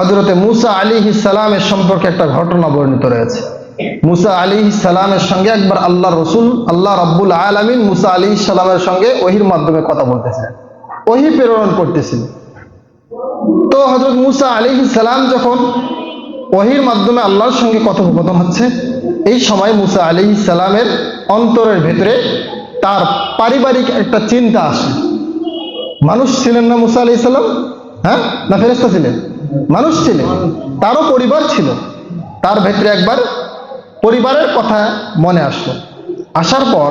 হজরতে মুসা আলী সালামের সম্পর্কে একটা ঘটনা বর্ণিত রয়েছে। মুসা আলী সালামের সঙ্গে একবার আল্লাহ রসুল, আল্লাহ রব্বুল আলমিন মুসা আলী সালামের সঙ্গে ওহির মাধ্যমে কথা বলতেছিলেন। ওহি প্রেরণ করতেছিলেন তো হজরত মুসা আলী সালাম যখন ওহির মাধ্যমে আল্লাহর সঙ্গে কথোপকথন হচ্ছে, এই সময় মুসা আলী সালামের অন্তরের ভেতরে তার পারিবারিক একটা চিন্তা আসে। মানুষ ছিলেন না মুসা আলি সাল্লাম হ্যাঁ? না ফেরেস্তা ছিলেন। মানুষ ছিলেন। তারও পরিবার ছিল। তার ভেতরে একবার পরিবারের কথা মনে আসলো। আসার পর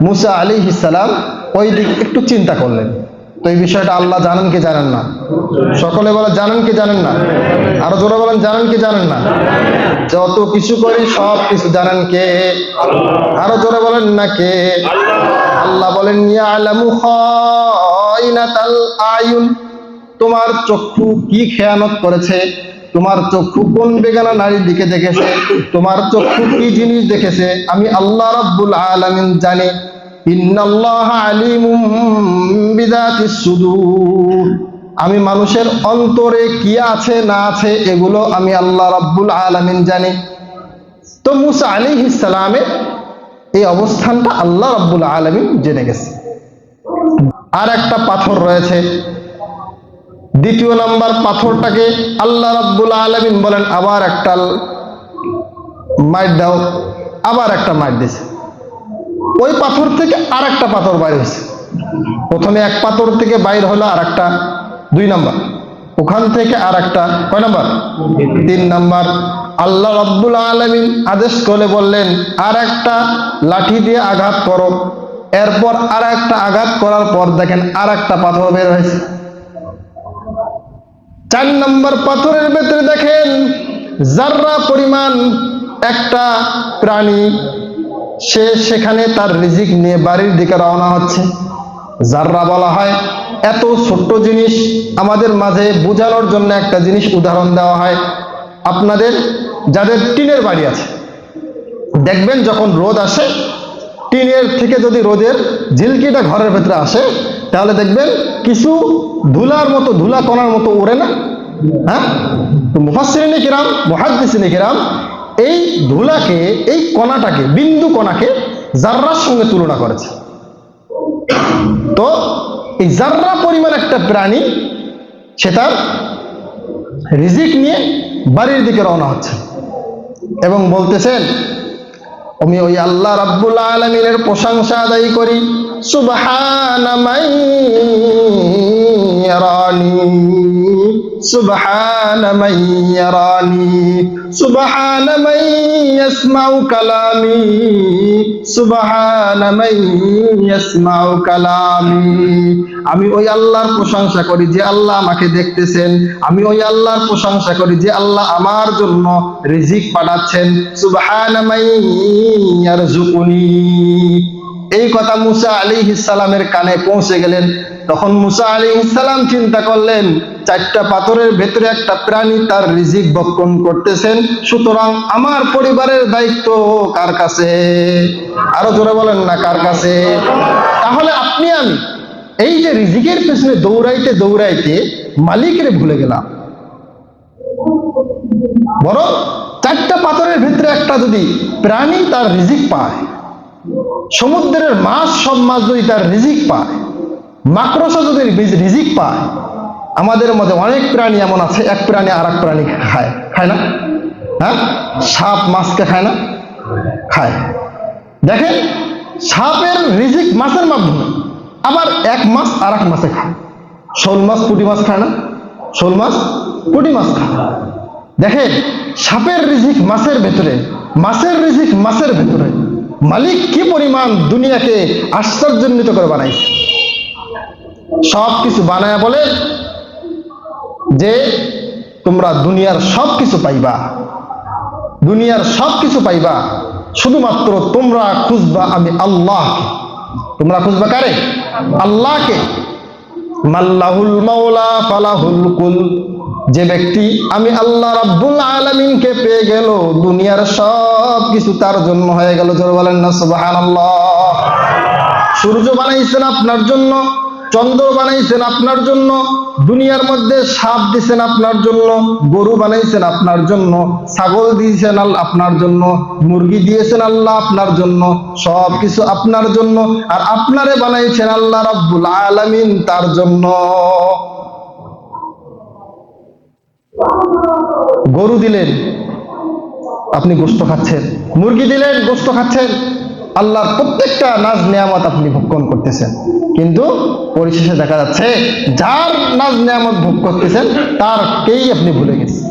মুসা আলী সালাম ওই দিক একটু চিন্তা করলেন। তো এই বিষয়টা আল্লাহ জানেন কি জানেন না? সকলে বলে জানেন কি জানেন না? আরও জোরে বলেন, জানেন কি জানেন না? যত কিছু করি সব কিছু জানেন কে? আরও জোরে বলেন না কে? আল্লাহ বলেন, ইয়ালামু খাইনাতাল আয়ুন তোমার চক্ষু কি খেয়ানত করেছে? তোমার চক্ষু কোন বেগানা নারীর দিকে দেখেছে? তোমার চক্ষু কি জিনিস দেখেছে? আমি আল্লাহ রাব্বুল আলামিন জানি। আমি মানুষের অন্তরে কি আছে, না আছে, এগুলো আমি আল্লাহ রাব্বুল আলামিন জানি। তো মুসা আলাইহিস সালামের এই অবস্থানটা আল্লাহ রাব্বুল আলামিন জেনে গেছে। আর একটা পাথর রয়েছে। দ্বিতীয় নাম্বার পাথরটাকে আল্লাহ রাব্বুল আলামিন বলেন, আবার একটা মাইট দাও, আবার একটা মাইট দিছে। ওই পাথর থেকে আর একটা পাথর বাইর হয়েছে। প্রথমে এক পাথর থেকে বাইর হলো আর একটা দুই নাম্বার। ওখান থেকে আর একটা কয় নাম্বার? তিন নাম্বার। আল্লাহ রাব্বুল আলামিন আদেশ করে বললেন আর একটা লাঠি দিয়ে আঘাত করো। এরপর আর একটা আঘাত করার পর দেখেন আর একটা পাথর বের হয়েছে। চার নম্বর পাথরের ভেতরে দেখেন জাররা পরিমাণ একটা প্রাণী, সে সেখানে তার রিজিক নিয়ে বাড়ির দিকে রওনা হচ্ছে। জাররা বলা হয়, এত ছোট্ট জিনিস আমাদের মাঝে বোঝানোর জন্য একটা জিনিস উদাহরণ দেওয়া হয়। আপনাদের, যাদের টিনের বাড়ি আছে, দেখবেন যখন রোদ আসে, টিনের থেকে যদি রোদের ঝিলকিটা ঘরের ভেতরে আসে তাহলে দেখবেন কিছু ধুলার মতো, ধুলা কণার মতো ওড়ে না? হ্যাঁ? তো কিরাম, মুহাদ্দিসিনে কিরাম এই ধুলাকে, এই কণাটাকে, বিন্দু কণাকে জাররার সঙ্গে তুলনা করেছে। তো এই জাররা পরিমাণ একটা প্রাণী, সে তার রিজিক নিয়ে বাড়ির দিকে রওনা হচ্ছে এবং বলতেছেন আমি ওই আল্লাহ রাব্বুল আলমিনের প্রশংসা আদায় করি। সুবহানা সুবহানা মান ইয়ারানি, সুবহানা মান ইয়াসমাউ কালামি, সুবহানা মান ইয়াসমাউ কালামি। আমি ওই আল্লাহর প্রশংসা করি যে আল্লাহ আমাকে দেখতেছেন। আমি ওই আল্লাহর প্রশংসা করি যে আল্লাহ আমার জন্য রিজিক পাঠাচ্ছেন সুবহানা এই কথা মুসা আলী সালামের কানে পৌঁছে গেলেন। তখন মুসা আলী সালাম চিন্তা করলেন, চারটা পাথরের ভেতরে একটা প্রাণী তার রিজিক বক্ষণ করতেছেন, সুতরাং আমার পরিবারের দায়িত্ব কার কাছে? আরও জোরে বলেন না, কার কাছে? তাহলে আপনি আমি এই যে রিজিকের পেছনে দৌড়াইতে দৌড়াইতে মালিকের ভুলে গেলাম। বরং চারটা পাথরের ভিতরে একটা যদি প্রাণী তার রিজিক পায়, সমুদ্রের মাছ সব মাছ যদি তার রিজিক পায় মাকড়সা যদি রিজিক পায়, আমাদের মধ্যে অনেক প্রাণী এমন আছে, এক প্রাণী আর এক প্রাণী খায়। খায় না? হ্যাঁ? সাপ, মাছকে খায় না? খায়। দেখেন, সাপের রিজিক মাছের মাধ্যমে, আবার এক মাছ আর এক মাছে খায়। শোল মাছ, পুঁটি মাছ খায় না? শোল মাছ, পুঁটি মাছ খায়। দেখেন, সাপের রিজিক মাছের ভেতরে, মাছের রিজিক মাছের ভেতরে। মালিক কি পরিমাণ দুনিয়াকে আশ্চর্যান্বিত করে বানাইছে। সব কিছু বানায় বলে যে তোমরা দুনিয়ার সব কিছু পাইবা। দুনিয়ার সব কিছু পাইবা। শুধুমাত্র তোমরা খুঁজবা আমি আল্লাহকে। তোমরা খুঁজবা কারে? আল্লাহকে। মাল্লাহুল মাওলা ফালাহুল কুল। যে ব্যক্তি আমি আল্লাহ রাব্বুল আলামিনকে পেয়ে গেল, দুনিয়ার সব কিছু তার জন্য হয়ে গেল। জোরে বলেন না, সুবহানাল্লাহ। সূর্য বানাইছেন আপনার জন্য। চন্দ্র বানাইছেন আপনার জন্য, দুনিয়ার মধ্যে সাপ দিছেন আপনার জন্য, গরু বানাইছেন আপনার জন্য, ছাগল দিয়েছেন আপনার জন্য, মুরগি দিয়েছেন আল্লাহ আপনার জন্য সব কিছু আপনার জন্য, আর আপনারে বানাইছেন আল্লাহ রাব্বুল আলামিন তার জন্য। গরু দিলেন, আপনি গোস্ত খাচ্ছেন, মুরগি দিলেন, গোস্ত খাচ্ছেন আল্লাহর প্রত্যেকটা নাজ নিয়ামত আপনি ভক্ষণ করতেছেন। কিন্তু পরিশেষে দেখা যাচ্ছে, যার নাজ নিয়ামত ভোগ করতেছেন, তার কেই আপনি ভুলে গেছেন।